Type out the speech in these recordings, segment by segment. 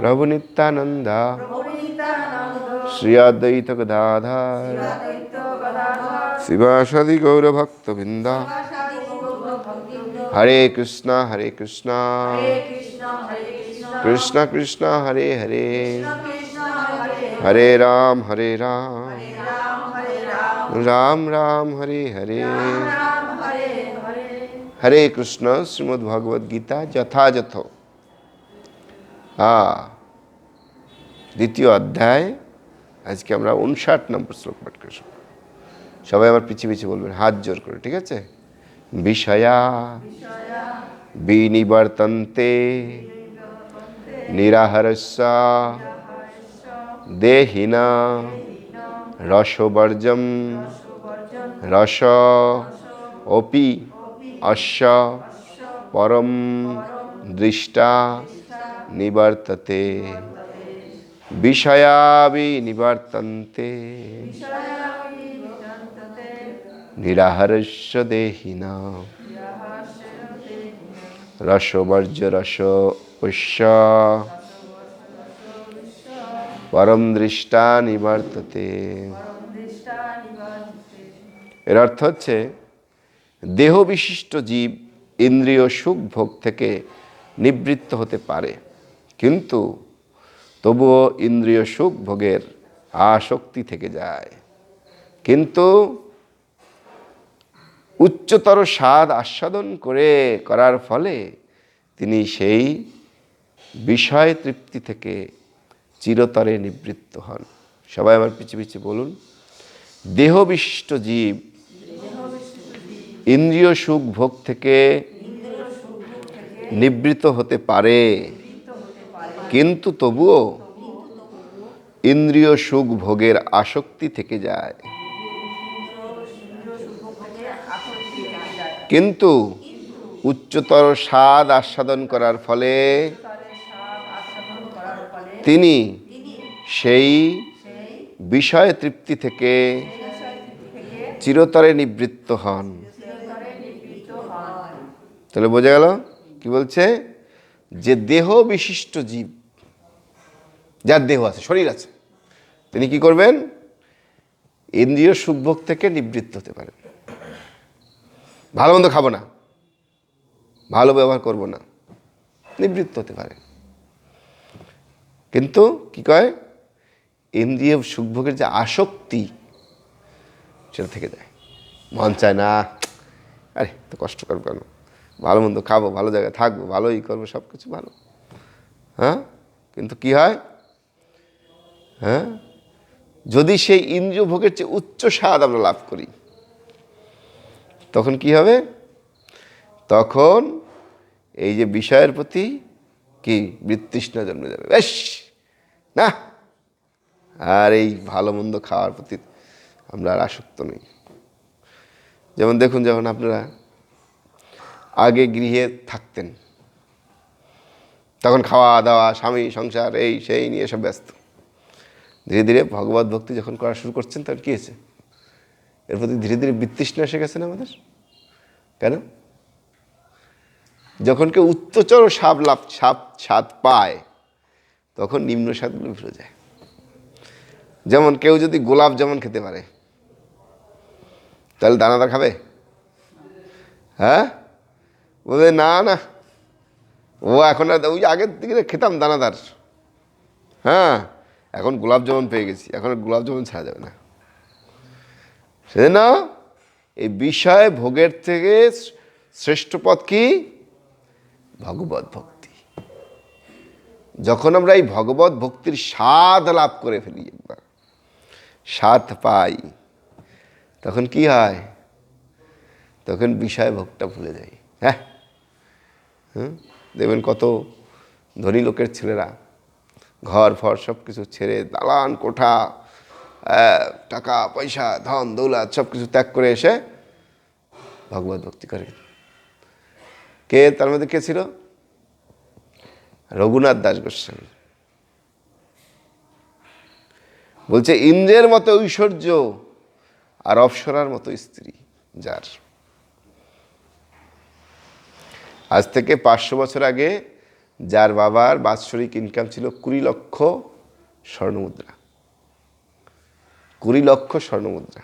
প্রভু নিত্যানন্দ প্রভু নিত্যানন্দ শ্রী অদ্বৈত গদাধর অদ্বৈত গদাধর শিবাসাদি গৌরভক্তবৃন্দ আশাদি গৌর ভক্তিবৃন্দ হরে কৃষ্ণ হরে কৃষ্ণ হরে কৃষ্ণ হরে কৃষ্ণ কৃষ্ণ কৃষ্ণ হরে হরে কৃষ্ণ হরে হরে হ্যাঁ দ্বিতীয় অধ্যায়, আজকে আমরা উনষাট নম্বর শ্লোক পাঠ করে। সবাই আমার পিছিয়ে পিছিয়ে বলবেন, হাত জোর করে, ঠিক আছে বিষয়া বিনিবর্তন্তে, নিরাহরস্য, দেহিনা রসবর্জম, রস অপি অশ্ব পরম দৃষ্টা নিবর্ততে বিষয়াবি নিবর্তন্তে নিরাহরস্য দেহিনা রসবর্জ রস পুষ্য পরম দৃষ্টা নিবর্ততে এর অর্থ হচ্ছে দেহ বিশিষ্ট জীব ইন্দ্রিয় সুখ ভোগ থেকে নিবৃত্ত হতে পারে। কিন্তু তবুও ইন্দ্রিয় সুখ ভোগের আসক্তি থেকে যায়। কিন্তু উচ্চতর স্বাদ আস্বাদন করে করার ফলে তিনি সেই বিষয় তৃপ্তি থেকে চিরতরে নিবৃত্ত হন। সবাই আমার পিছিয়ে পিছিয়ে বলুন দেহ বিশিষ্ট জীব ইন্দ্রিয় সুখ ভোগ থেকে নিবৃত হতে পারে। কিন্তু তবুও ইন্দ্রিয় সুখ ভোগের আসক্তি থেকে যায়। কিন্তু উচ্চতর স্বাদ আস্বাদন করার ফলে তিনি সেই বিষয় তৃপ্তি থেকে চিরতরে নিবৃত্ত হন। তাহলে বোঝা গেল কি বলছে? যে দেহ বিশিষ্ট জীব যার দেহ আছে, শরীর আছে, তিনি কি করবেন? ইন্দ্রিয় সুখভোগ থেকে নিবৃত্ত হতে পারেন। ভালো মন্দ খাব না, ভালো ব্যবহার করব না, নিবৃত্ত হতে পারে। কিন্তু কি কয়? ইন্দ্রিয় সুখভোগের যে আসক্তি, সেটা থেকে যায়। মন চায় না, আরে তো কষ্ট করব কেন? ভালো মন্দ খাব, ভালো জায়গায় থাকব, ভালোই করব সব কিছু ভালো। হ্যাঁ? কিন্তু কি হয়? হ্যাঁ? যদি সেই ইন্দ্রিয় ভোগের চেয়ে উচ্চ স্বাদ আমরা লাভ করি, তখন কি হবে? তখন এই যে বিষয়ের প্রতি কি? বৃত্তৃষ্ণা জন্মে যাবে। বেশ! না! আর এই ভালো মন্দ খাওয়ার প্রতি আমরা আর আসক্ত নেই। যেমন দেখুন, যখন আপনারা আগে গৃহে থাকতেন, তখন খাওয়া দাওয়া স্বামী, সংসার, এই, সেই নিয়ে সব ব্যস্ত। ধীরে ধীরে ভগবত ভক্তি যখন করা শুরু করছেন তখন কী হয়েছে? এর প্রতি ধীরে ধীরে বিতৃষ্ণা এসে গেছে না আমাদের? কেন? যখন কেউ উচ্চতর সাপ লাভ, সাপ স্বাদ পায়, তখন নিম্ন স্বাদগুলো ভুলে যায়। যেমন কেউ যদি গোলাপ যেমন খেতে পারে, তাহলে দানাদার খাবে? হ্যাঁ? বলবে না না। ও এখন আর, ওই আগের দিকে খেতাম দানাদার। হ্যাঁ? এখন গোলাপ জামুন পেয়ে গেছি, এখন গোলাপ জামুন ছাড়া যাবে না। সেজন্য এই বিষয় ভোগের থেকে শ্রেষ্ঠ পথ কি? ভগবত ভক্তি। যখন আমরা এই ভগবত ভক্তির স্বাদ লাভ করে ফেলি একবার, স্বাদ পাই, তখন কি হয়? তখন বিষয় ভোগটা ভুলে যাই। হ্যাঁ? দেখবেন কত ধনী লোকের ছেলেরা ঘর, ফর সব কিছু ছেড়ে দালান, কোঠা টাকা, পয়সা, ধন, দৌলত সব কিছু ত্যাগ করে এসে ভগবত ভক্তি করে। কে তার মধ্যে কে ছিল? রঘুনাথ দাস গোস্বামী। বলছে, ইন্দ্রের মতো ঐশ্বর্য আর অপসরার মতো স্ত্রী, যার। আজ থেকে পাঁচশো বছর আগে যার বাবার বাৎসরিক ইনকাম ছিল কুড়ি লক্ষ স্বর্ণমুদ্রা। কুড়ি লক্ষ স্বর্ণমুদ্রা।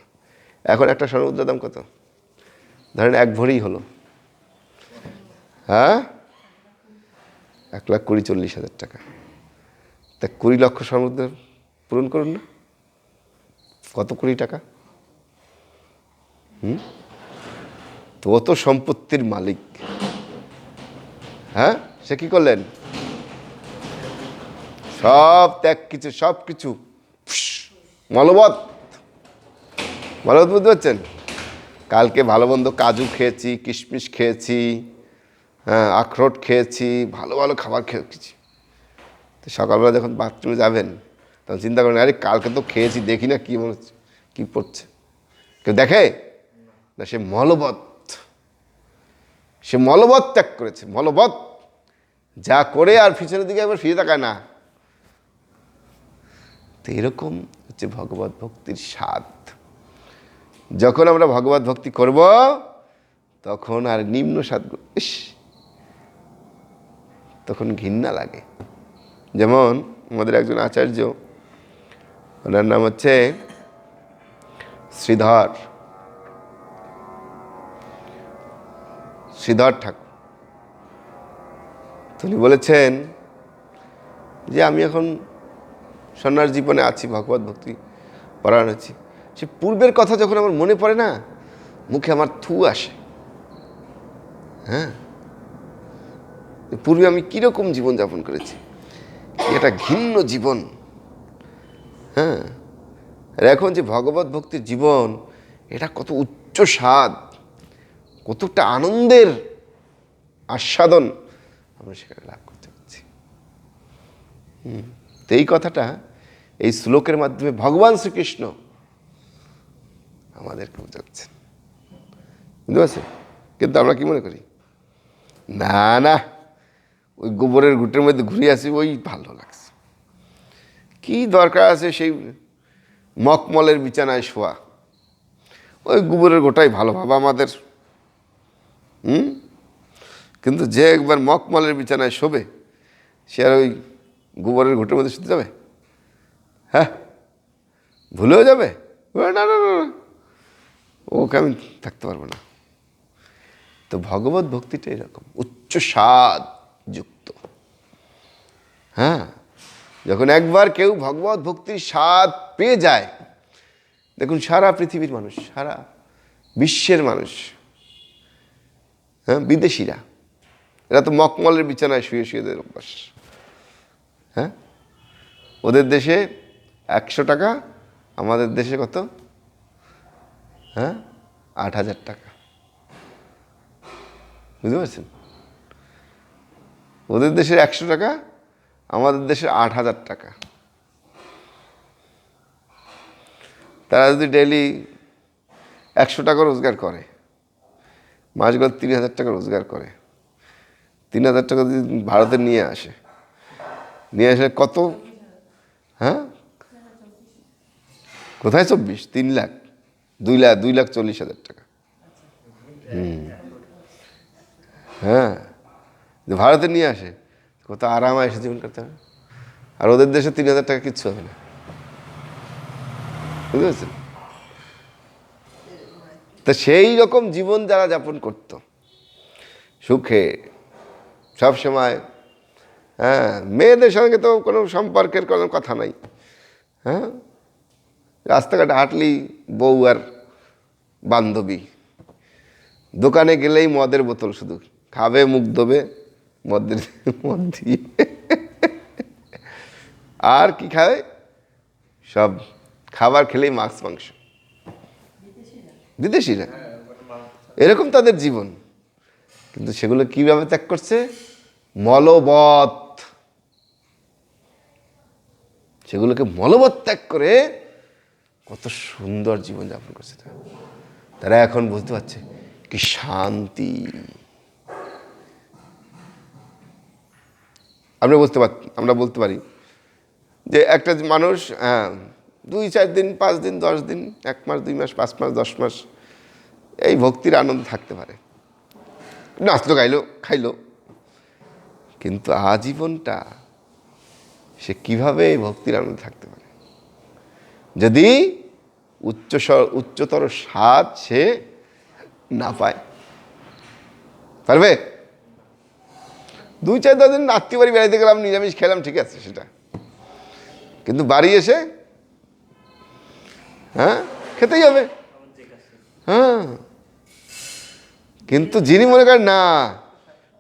এখন একটা স্বর্ণমুদ্রার দাম কত? ধরেন এক ভরি হলো। হ্যাঁ? এক লাখ কুড়ি চল্লিশ হাজার টাকা। তা কুড়ি লক্ষ স্বর্ণমুদ্রা পূরণ করুন না। কত কোটি টাকা? হুম? তো ও তো সম্পত্তির মালিক। হ্যাঁ? সে কি করলেন? সব ত্যাগ কিছু সব কিছু। ফুস, মলবৎ। বুঝতে পারছেন? কালকে ভালো মন্দ কাজু খেয়েছি কিশমিশ খেয়েছি হ্যাঁ আখরোট খেয়েছি ভালো ভালো খাবার খেয়েছি তো সকালবেলা যখন বাথরুমে যাবেন তখন চিন্তা করেন আরে কালকে তো খেয়েছি দেখি না কী মনে হচ্ছে কী পড়ছে। কেউ দেখে? না সে মলবৎ। সে মলবৎ ত্যাগ করেছে মলবৎ। যা করে আর পিছনের দিকে একবার ফিরে তাকায় না। তো এরকম হচ্ছে ভগবত ভক্তির স্বাদ। যখন আমরা ভগবত ভক্তি করব, তখন আর নিম্ন স্বাদ তখন ঘৃণা লাগে। যেমন আমাদের একজন আচার্য, ওনার নাম হচ্ছে শ্রীধর। শ্রীধর ঠাকুর। তিনি বলেছেন যে আমি এখন সন্ন্যাস জীবনে আছি, ভগবত ভক্তি পরায়ণ আছি। সে পূর্বের কথা যখন আমার মনে পড়ে না, মুখে আমার থু আসে। হ্যাঁ? পূর্বে আমি কীরকম জীবনযাপন করেছি? এটা ঘিন্ন জীবন। হ্যাঁ? আর এখন যে ভগবত ভক্তির জীবন, এটা কত উচ্চ স্বাদ, কতটা আনন্দের আস্বাদন। আমরা সেখানে লাভ করতে পারছি। তো এই কথাটা এই শ্লোকের মাধ্যমে ভগবান শ্রীকৃষ্ণ আমাদেরকে বোঝাচ্ছেন। বুঝতে পারছেন? কিন্তু আমরা কি মনে করি? না না, ওই গোবরের ঘুটের মধ্যে ঘুরে আসি, ওই ভালো লাগছে। কি দরকার আছে সেই মকমলের বিছানায় শোয়া? ওই গোবরের গোটাই ভালো ভাবা আমাদের। হুম? কিন্তু যে একবার মকমলের বিছানায় শোবে, সে আর ওই গোবরের ঘুটের মধ্যে শুতে যাবে? হ্যাঁ? ভুলেও যাবে? না না না ওকে আমি থাকতে পারব না। তো ভগবত ভক্তিটা এরকম, উচ্চ স্বাদ যুক্ত। হ্যাঁ? যখন একবার কেউ ভগবত ভক্তির স্বাদ পেয়ে যায়, দেখুন সারা পৃথিবীর মানুষ, সারা বিশ্বের মানুষ হ্যাঁ বিদেশিরা এরা তো মকমলের বিছানায় শুয়ে শুয়ে দেয় অভ্যাস। হ্যাঁ? ওদের দেশে একশো টাকা, আমাদের দেশে কত? হ্যাঁ? আট হাজার টাকা। বুঝতে পারছেন? ওদের দেশের একশো টাকা, আমাদের দেশের আট হাজার টাকা। তারা যদি ডেলি একশো টাকা রোজগার করে, মাস গত তিন হাজার টাকা রোজগার করে তিন হাজার টাকা যদি ভারতে নিয়ে আসে, নিয়ে আসলে কত? হ্যাঁ? কোথায় চব্বিশ? তিন লাখ। দুই লাখ দুই লাখ চল্লিশ হাজার টাকা। হুম। হ্যাঁ। ভারতে নিয়ে আসে, কত আরাম এসে জীবন করতে হবে। আর ওদের দেশে তিন হাজার টাকা কিচ্ছু হবে না। বুঝতে পারছেন? তা সেই রকম জীবন যারা যাপন করত, সুখে সব সময় হ্যাঁ মেয়েদের সঙ্গে তো কোনো সম্পর্কের কোনো কথা নাই হ্যাঁ? রাস্তাঘাটে হাঁটলি বউ আর বান্ধবী, দোকানে গেলেই মদের বোতল শুধু, খাবে, মুখ দেবে মদের মদ দিয়ে। আর কি খায় সব খাবার খেলেই মাছ, মাংস। বিদেশিরা? এরকম তাদের জীবন। কিন্তু সেগুলো কীভাবে ত্যাগ করছে? মলবৎ। সেগুলোকে মলবৎ ত্যাগ করে কত সুন্দর জীবন যাপন করছে তারা। তারা এখন বুঝতে পারছে কি শান্তি। আমরা বুঝতে পার, আমরা বলতে পারি যে একটা মানুষ হ্যাঁ দুই, চার দিন, পাঁচ দিন, দশ দিন, এক মাস, দুই মাস, পাঁচ মাস, দশ মাস, এই ভক্তির আনন্দ থাকতে পারে। নাচলো গাইলো খাইলো কিন্তু আজীবনটা সে কীভাবে ভক্তির আনন্দে থাকতে পারে? যদি উচ্চ উচ্চতর স্বাদ সে না পায়। পারবে? দুই চার দিন আত্মীয় বাড়ি বেড়াইতে গেলাম, নিরামিষ খেলাম, ঠিক আছে সেটা। কিন্তু বাড়ি এসে হ্যাঁ খেতেই হবে। হ্যাঁ। কিন্তু যিনি মনে করেন, না,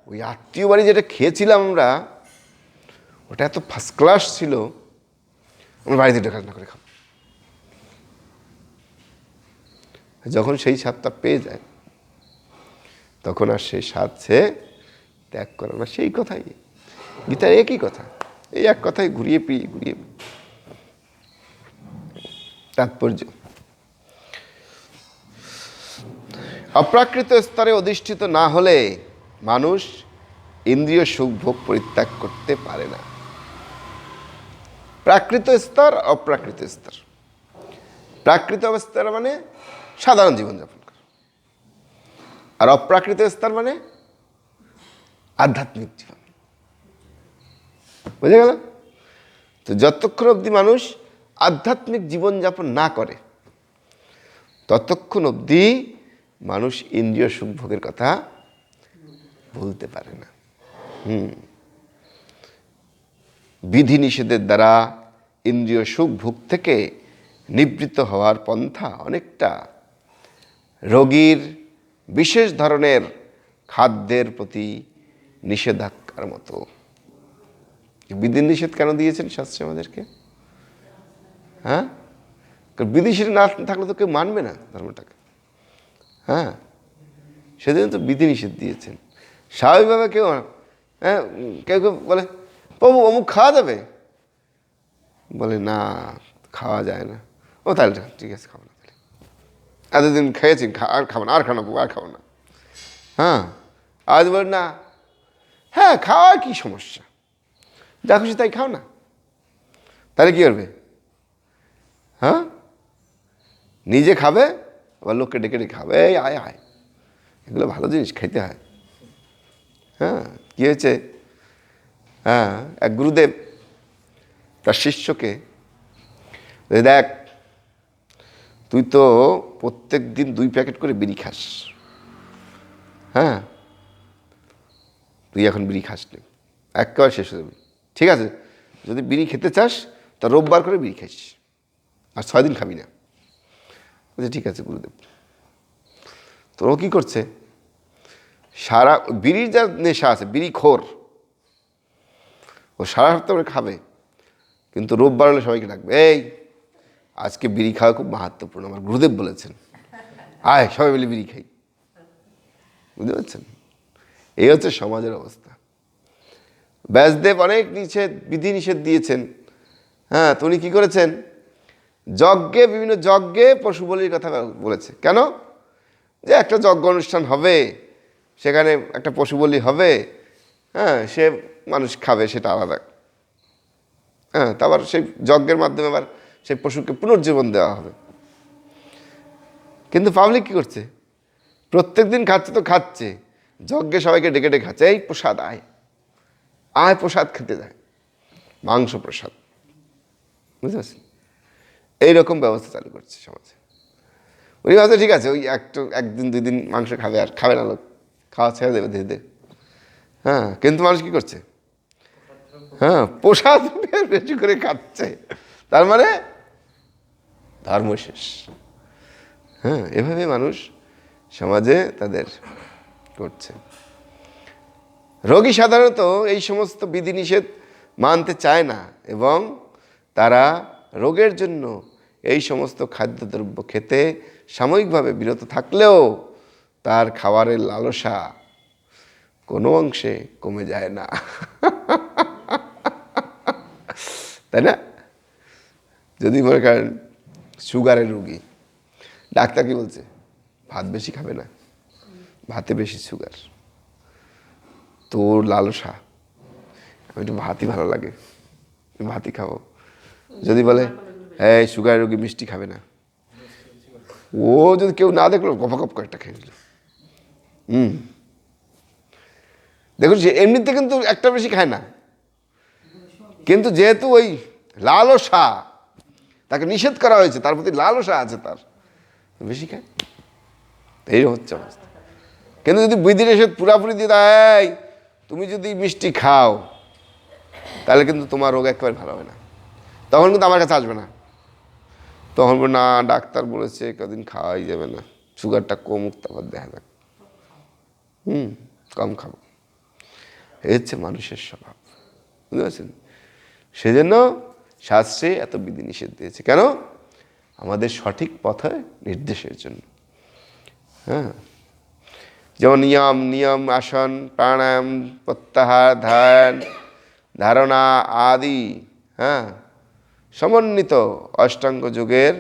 ওই আত্মীয় বাড়ি যেটা খেয়েছিলাম আমরা, ওটা এত ফার্স্ট ক্লাস ছিল আমরা বাড়িতে ঢোকা না করে খাব। যখন সেই স্বাদটা পেয়ে যায়, তখন আর সেই স্বাদ সে ত্যাগ করে না। সেই কথাই। গীতার একই কথা? এই এক কথাই ঘুরিয়ে পিড়িয়ে ঘুরিয়ে। তাৎপর্য। অপ্রাকৃত স্তরে অধিষ্ঠিত না হলে মানুষ ইন্দ্রিয় সুখ ভোগ পরিত্যাগ করতে পারে না। প্রাকৃত স্তর, অপ্রাকৃত স্তর। প্রাকৃত অবস্থার মানে সাধারণ জীবনযাপন করা। আর অপ্রাকৃত স্তর মানে আধ্যাত্মিক জীবন। বুঝে গেল? তো যতক্ষণ অবধি মানুষ আধ্যাত্মিক জীবনযাপন না করে, ততক্ষণ অবধি মানুষ ইন্দ্রিয় সুখ ভোগের কথা ভুলতে পারে না। হুম। বিধি নিষেধের দ্বারা ইন্দ্রিয় সুখ ভোগ থেকে নিবৃত্ত হওয়ার পন্থা অনেকটা রোগীর বিশেষ ধরনের খাদ্যের প্রতি নিষেধাজ্ঞার মতো। বিধি নিষেধ কেন দিয়েছেন শাস্ত্রী আমাদেরকে? হ্যাঁ? বিধিনিষেধ না থাকলে তো কেউ মানবে না ধর্মটাকে। হ্যাঁ। সেদিন তো বিধিনিষেধ দিয়েছেন। স্বাভাবিকভাবে কেউ হ্যাঁ কেউ কেউ বলে, প্রভু, অমুক খাওয়া যাবে? বলে, না, খাওয়া যায় না। ও, তাহলে ঠিক আছে, খাব না তাহলে। এতদিন খেয়েছি আর খাব না, আর খাব না, আর খাব না। হ্যাঁ আজ বলে, না হ্যাঁ খাওয়ার কি সমস্যা? যা খুশি তাই খাও না। তাহলে কী করবে? হ্যাঁ? নিজে খাবে? আবার লোককে ডেকে ডেকে খাবে, এই, আয় আয়। এগুলো ভালো জিনিস, খাইতে হয়। হ্যাঁ কী হয়েছে? হ্যাঁ এক গুরুদেব তার শিষ্যকে দেখ, তুই তো প্রত্যেক দিন দুই প্যাকেট করে বিড়ি খাস। হ্যাঁ তুই এখন বিড়ি খাস নি। একেবারে শেষ হয়ে যাবে। ঠিক আছে, যদি বিড়ি খেতে চাস, তা রোববার করে বিড়ি খাইস। আর ছয় দিন খাবি না। বলছে, ঠিক আছে, গুরুদেব। তো ও কী করছে? সারা, বিড়ির যা নেশা আছে, বিড়ি খোর, ও সারা সপ্তাহ করে খাবে। কিন্তু রোববার হলে সবাইকে ডাকবে, এই, আজকে বিড়ি খাওয়া খুব মাহাত্মপূর্ণ। আমার গুরুদেব বলেছেন। আয়, সবাই মিলে বিড়ি খাই। বুঝতে পারছেন? এই হচ্ছে সমাজের অবস্থা। ব্যাসদেব অনেক নিষেধ, বিধি নিষেধ দিয়েছেন। হ্যাঁ তো উনি কী করেছেন? যজ্ঞে, বিভিন্ন যজ্ঞে পশু বলির কথা বলেছে। কেন? যে একটা যজ্ঞ অনুষ্ঠান হবে, সেখানে একটা পশু বলি হবে হ্যাঁ সে মানুষ খাবে, সেটা আলাদা। হ্যাঁ তারপর সেই যজ্ঞের মাধ্যমে আবার সেই পশুকে পুনর্জীবন দেওয়া হবে। কিন্তু পাবলিক কী করছে? প্রত্যেক দিন খাচ্ছে তো খাচ্ছে। যজ্ঞে সবাইকে ডেকে ডেকে খাচ্ছে। এই প্রসাদ আয়। আয় প্রসাদ খেতে যায় মাংস প্রসাদ। বুঝতে পারছেন? এইরকম ব্যবস্থা চালু করছে সমাজে। উনি ভাবছে, ঠিক আছে, ওই একটু একদিন, দুই দিন মাংস খাবে আর খাবে না লোক। খাওয়া ছেড়ে দেবে ধীরে ধীরে। হ্যাঁ কিন্তু মানুষ কী করছে? হ্যাঁ প্রসাদ বেশি করে খাচ্ছে। তার মানে ধর্ম শেষ। হ্যাঁ এভাবে মানুষ সমাজে তাদের করছে। রোগী সাধারণত এই সমস্ত বিধিনিষেধ মানতে চায় না এবং তারা রোগের জন্য এই সমস্ত খাদ্যদ্রব্য খেতে সাময়িকভাবে বিরত থাকলেও তার খাবারের লালসা কোনো অংশে কমে যায় না। তাই না? যদি মনে করেন সুগারের রুগী, ডাক্তার কি বলছে? ভাত বেশি খাবে না, ভাতে বেশি সুগার। তোর লালসা, আমি একটু ভাতই ভালো লাগে ভাতই খাব। যদি বলে হ্যাঁ সুগার রোগী মিষ্টি খাবে না। ও যদি কেউ না দেখল গপ গপ কয়েকটা খেয়ে নিল। হুম। দেখুন, সে এমনিতে কিন্তু একটা বেশি খায় না। কিন্তু যেহেতু ওই লালসা, তাকে নিষেধ করা হয়েছে, তার প্রতি লালসা আছে তার, বেশি খায়। এই হচ্ছে অবস্থা। কিন্তু যদি বিধি নিষেধ পুরাপুরি দিয়ে দেয় তুমি যদি মিষ্টি খাও, তাহলে কিন্তু তোমার রোগ একেবারে ভালো হবে না। তখন কিন্তু আমার কাছে আসবে না। তখন বলব, না ডাক্তার বলেছে কদিন খাওয়াই যাবে না। সুগারটা কমুক তারপর দেখা যাক। হুম কম খাব। এই হচ্ছে মানুষের স্বভাব। বুঝতে পারছেন? সেজন্য শাস্ত্রে এত বিধি নিষেধ দিয়েছে। কেন? আমাদের সঠিক পথে নির্দেশের জন্য। হ্যাঁ। যেমন নিয়ম নিয়ম আসন প্রাণায়াম প্রত্যাহার ধ্যান ধারণা আদি। হ্যাঁ। সমন্বিত অষ্টাঙ্গ যোগের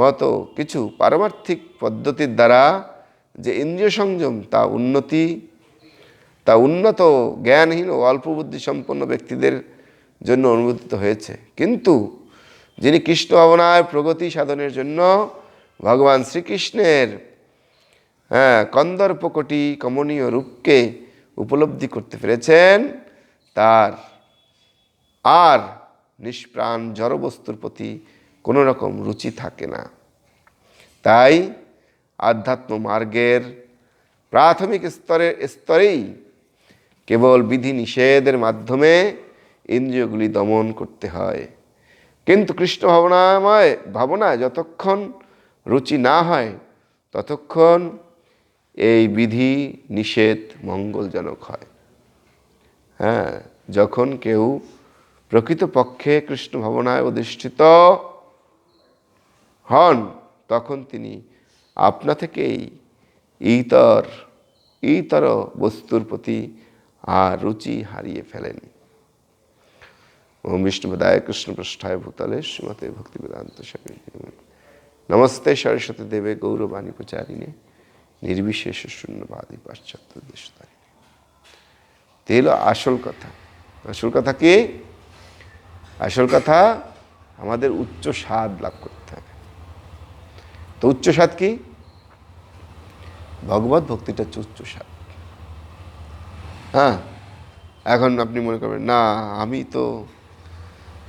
মতো কিছু পারমার্থিক পদ্ধতির দ্বারা যে ইন্দ্রিয় সংযম, তা উন্নতি, তা উন্নত জ্ঞানহীন ও অল্প বুদ্ধি সম্পন্ন ব্যক্তিদের জন্য অনুমোদিত হয়েছে। কিন্তু যিনি কৃষ্ণ ভাবনায় প্রগতি সাধনের জন্য ভগবান শ্রীকৃষ্ণের হ্যাঁ কন্দর্পকটি কমনীয় রূপকে উপলব্ধি করতে পেরেছেন, তার আর নিষ্প্রাণ জড়বস্তুর প্রতি কোনো রকম রুচি থাকে না। তাই আধ্যাত্ম মার্গের প্রাথমিক স্তরে, স্তরেই কেবল বিধি নিষেধের মাধ্যমে ইন্দ্রিয়গুলি দমন করতে হয়। কিন্তু কৃষ্ণ ভাবনাময়, ভাবনায় যতক্ষণ রুচি না হয়, ততক্ষণ এই বিধি নিষেধ মঙ্গলজনক হয়। হ্যাঁ যখন কেউ প্রকৃতপক্ষে কৃষ্ণ ভাবনায় অধিষ্ঠিত হন, তখন তিনি আপনা থেকেই ইতর ইতর বস্তুর প্রতি আর রুচি হারিয়ে ফেলেন। ওম বিষ্ণুপদায় কৃষ্ণ পৃষ্ঠায় ভূতলে শ্রীমতে ভক্তি বেদান্ত স্বামী নমস্তে সরস্বতী দেবে গৌরবাণী প্রচারিণে নির্বিশেষ শূন্যবাদী পাশ্চাত্য দেশতারিণী তো হলো আসল কথা। আসল কথা কি? আসল কথা, আমাদের উচ্চ স্বাদ লাভ করতে হবে। তো উচ্চ স্বাদ কি? ভগবত ভক্তিটা হচ্ছে উচ্চ স্বাদ। হ্যাঁ? এখন আপনি মনে করবেন, না, আমি তো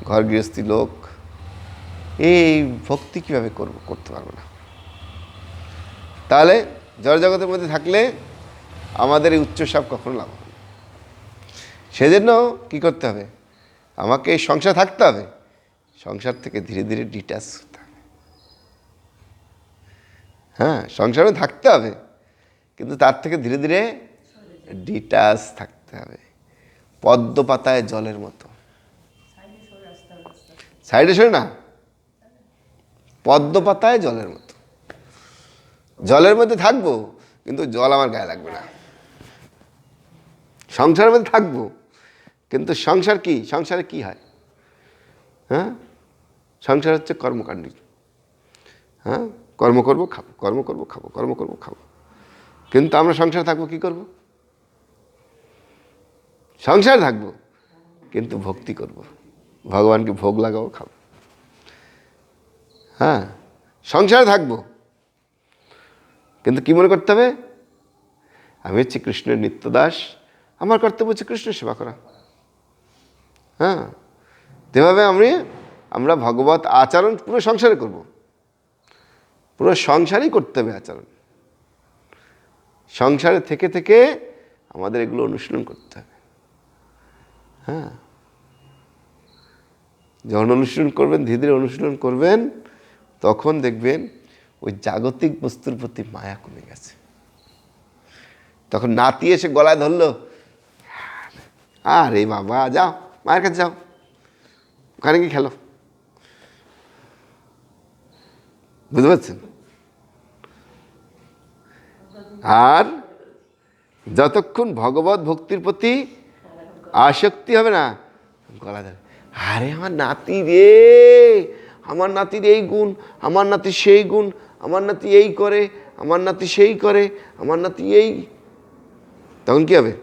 ঘর গৃহস্থী লোক। এই ভক্তি কীভাবে করব, করতে পারব না? তাহলে জড় জগতের মধ্যে থাকলে আমাদের এই উচ্চসাপ কখনো লাভ হবে সেজন্য কী করতে হবে? আমাকে এই সংসার থাকতে হবে। সংসার থেকে ধীরে ধীরে ডিটাচ হতে হবে। হ্যাঁ সংসারে থাকতে হবে, কিন্তু তার থেকে ধীরে ধীরে ডিটাচ থাকতে হবে। পদ্ম পাতায় জলের মতো। সাইডে সরে না। পদ্ম পাতায় জলের মতো। জলের মধ্যে থাকব, কিন্তু জল আমার গায়ে লাগবে না। সংসারের মধ্যে থাকব। কিন্তু সংসার কি? সংসারে কি হয়? হ্যাঁ? সংসার হচ্ছে কর্মকাণ্ড। হ্যাঁ? কর্ম করব, খাব। কর্ম করব, খাব। কর্ম করব, খাব। কিন্তু আমরা সংসারে থাকব, কি করব? সংসার থাকব, কিন্তু ভক্তি করব। ভগবানকে ভোগ লাগাবো খাব হ্যাঁ? সংসারে থাকব। কিন্তু কি মনে করতে হবে? আমি হচ্ছি কৃষ্ণের নিত্যদাস। আমার কর্তব্য হচ্ছে কৃষ্ণের সেবা করা। হ্যাঁ। তেভাবে আমি, আমরা ভগবত আচরণ পুরো সংসারে করব। পুরো সংসারই করতে হবে আচরণ। সংসারে থেকে থেকে আমাদের এগুলো অনুশীলন করতে হবে। হ্যাঁ। যখন অনুশীলন করবেন, ধীরে ধীরে অনুশীলন করবেন, তখন দেখবেন ওই জাগতিক বস্তুর প্রতি মায়া কমে গেছে। তখন নাতি এসে গলায় ধরলো আরে বাবা, যাও। মায়ের কাছে যাও। ওখানে গিয়ে খেলো। বুঝতে পারছেন? আর যতক্ষণ ভগবত ভক্তির প্রতি আসক্তি হবে না, গলা ধরে, আরে আমার নাতি রে, আমার নাতির এই গুণ, আমার নাতি সেই গুণ, আমার নাতি এই করে, আমার নাতি সেই করে, আমার নাতি এই তখন কি হবে?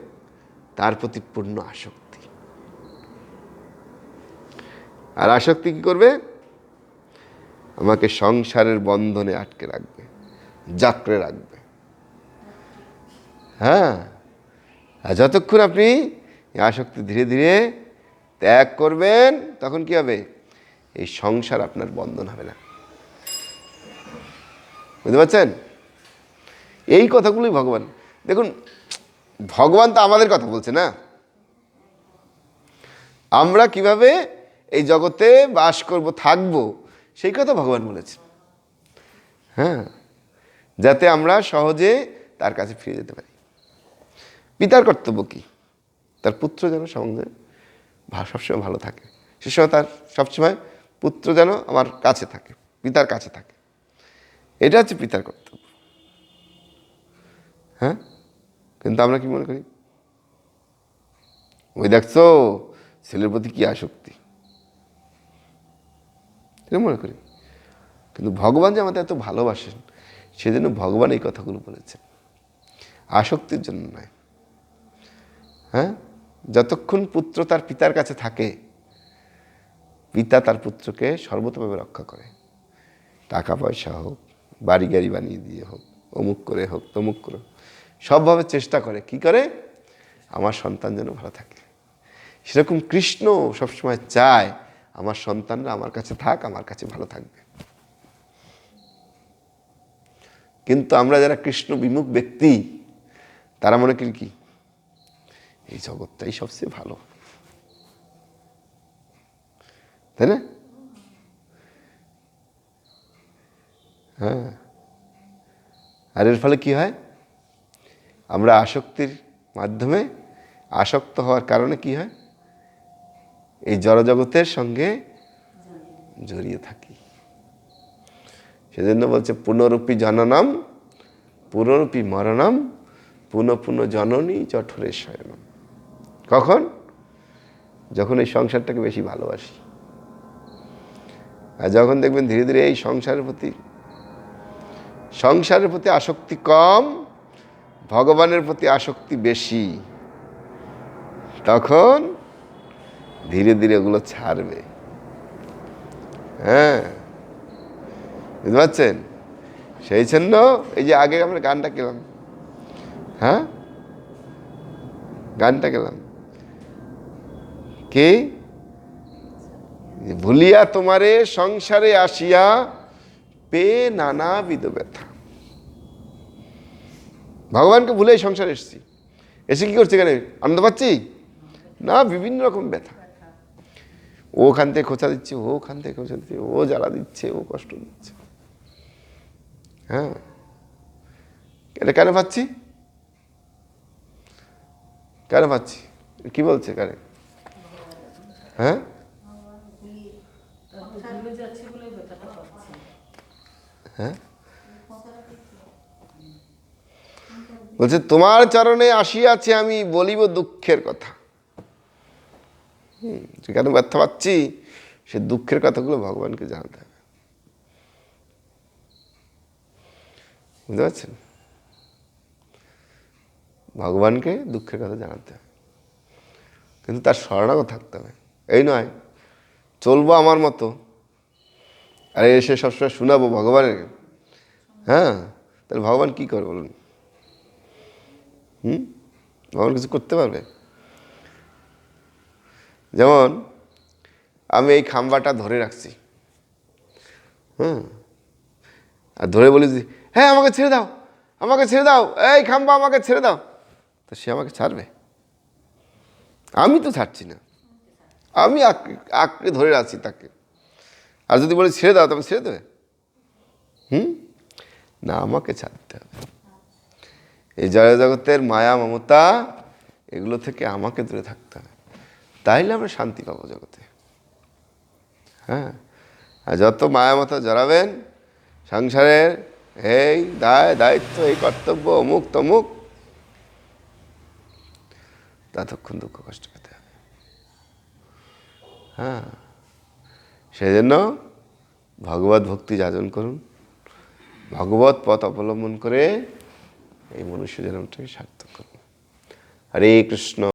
তার প্রতি পূর্ণ আসক্তি। আর আসক্তি কী করবে? আমাকে সংসারের বন্ধনে আটকে রাখবে, জাকড়ে রাখবে। হ্যাঁ? আর যতক্ষণ আপনি আসক্তি ধীরে ধীরে ত্যাগ করবেন, তখন কি হবে? এই সংসার আপনার বন্ধন হবে না। বুঝতে পারছেন? এই কথাগুলোই ভগবান। দেখুন, ভগবান তো আমাদের কথা বলছে না। আমরা কীভাবে এই জগতে বাস করব, থাকব, সেই কথা ভগবান বলেছেন। হ্যাঁ যাতে আমরা সহজে তার কাছে ফিরে যেতে পারি। পিতার কর্তব্য কি? তার পুত্র যেন সঙ্গে সবসময় ভালো থাকে। সে সময় তার সবসময় পুত্র যেন আমার কাছে থাকে, পিতার কাছে থাকে। এটা হচ্ছে পিতার কর্তব্য। হ্যাঁ কিন্তু আমরা কি মনে করি? ওই দেখছ, ছেলের প্রতি কি আসক্তি? এটা মনে করি। কিন্তু ভগবান যে আমাদের এত ভালোবাসেন, সেজন্য ভগবান এই কথাগুলো বলেছেন। আসক্তির জন্য নয়। হ্যাঁ? যতক্ষণ পুত্র তার পিতার কাছে থাকে, পিতা তার পুত্রকে সর্বতভাবে রক্ষা করে। টাকা পয়সা হোক বাড়ি গাড়ি বানিয়ে দিয়ে হোক, অমুক করে হোক, তমুক করে সবভাবে চেষ্টা করে। কি করে? আমার সন্তান যেন ভালো থাকে। সেরকম কৃষ্ণ সবসময় চায় আমার সন্তানরা আমার কাছে থাক, আমার কাছে ভালো থাকবে। কিন্তু আমরা যারা কৃষ্ণ বিমুখ ব্যক্তি, তারা মনে করি কি? এই জগৎটাই সবচেয়ে ভালো। তাই না? হ্যাঁ। আর এর ফলে কি হয়? আমরা আসক্তির মাধ্যমে আসক্ত হওয়ার কারণে কি হয়? এই জড়জগতের সঙ্গে জড়িয়ে থাকি। সেজন্য বলছে, পুনরূপী জননম, পুনরূপী মরণম পুনঃ পুনঃ জননী জঠরে শয়নম। কখন? যখন এই সংসারটাকে বেশি ভালোবাসি। আর যখন দেখবেন ধীরে ধীরে এই সংসারের প্রতি সংসারের প্রতি আসক্তি কম, ভগবানের প্রতি আসক্তি বেশি, তখন ধীরে ধীরে ওগুলো ছাড়বে। হ্যাঁ? বুঝতে পারছেন? সেই জন্য এই যে আগে আমরা গানটা গেলাম হ্যাঁ? গানটা গেলাম কে? ভুলিয়া তোমারে সংসারে আসিয়া পে নানাবিধ ব্যথা। ভগবানকে ভুলে এই সংসারে এসেছি। এসে কি করছে এখানে? আনন্দ পাচ্ছি? না, বিভিন্ন রকম ব্যথা। ওখান থেকে খোঁচা দিচ্ছে ও ওখান থেকে খোঁচা দিচ্ছে, ও জ্বালা দিচ্ছে, ও কষ্ট দিচ্ছে। হ্যাঁ। এটা কেন পাচ্ছি? কেন পাচ্ছি? কি বলছে কারে? হ্যাঁ? হ্যাঁ? বলছে, তোমার চরণে আসিয়াছে আমি বলিব দুঃখের কথা। হুম, যে কেন ব্যর্থ পাচ্ছি সে দুঃখের কথাগুলো ভগবানকে জানাতে হবে। বুঝতে পারছেন? ভগবানকে দুঃখের কথা জানাতে হবে। কিন্তু তার শরণাগত থাকতে হবে। এই নয় চলবো আমার মতো। আর এসে সবসময় শোনাবো ভগবানের। হ্যাঁ তাহলে ভগবান কী করে বলুন? হুম? ভগবান কিছু করতে পারবে? যেমন আমি এই খাম্বাটা ধরে রাখছি। হুম? আর ধরে বলি যে, হ্যাঁ আমাকে ছেড়ে দাও আমাকে ছেড়ে দাও এই খাম্বা আমাকে ছেড়ে দাও। তো সে আমাকে ছাড়বে? আমি তো ছাড়ছি না। আমি আঁকড়ে ধরে রাখছি তাকে। আর যদি বলি ছেড়ে দাও তবে ছেড়ে দেবে? হুম? না আমাকে ছাড়তে হবে। এই জয় জগতের মায়া মমতা এগুলো থেকে আমাকে দূরে থাকতে হবে। তাইলে আমরা শান্তি পাবো জগতে। হ্যাঁ? যত মায়া মতো জড়াবেন, সংসারের এই দায়, দায়িত্ব, এই কর্তব্য, অমুক তমুক, ততক্ষণ দুঃখ কষ্ট পেতে হবে। হ্যাঁ? সেই জন্য ভগবত ভক্তি যাজন করুন। ভগবত পথ অবলম্বন করে এই মনুষ্য জন্মটাকে সার্থক করুন। হরে কৃষ্ণ।